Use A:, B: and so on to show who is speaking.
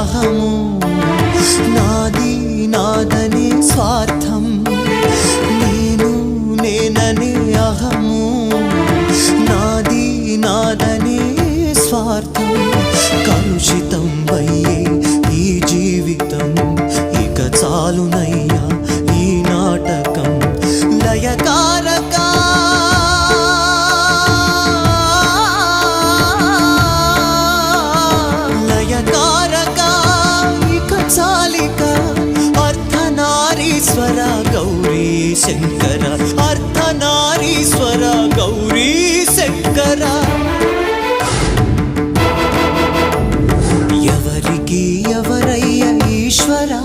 A: అహము నాది నాదని స్వార్థం. నేను నేననే అహము. నాది నాదని స్వార్థం. కలుషితం అయ్యే ఈ జీవితం ఇక చాలునై నారీశ్వర గౌరీ శంకర అర్థ నారీశ్వర గౌరీ శంకర. ఎవరికి ఎవరయ్య ఈశ్వరా?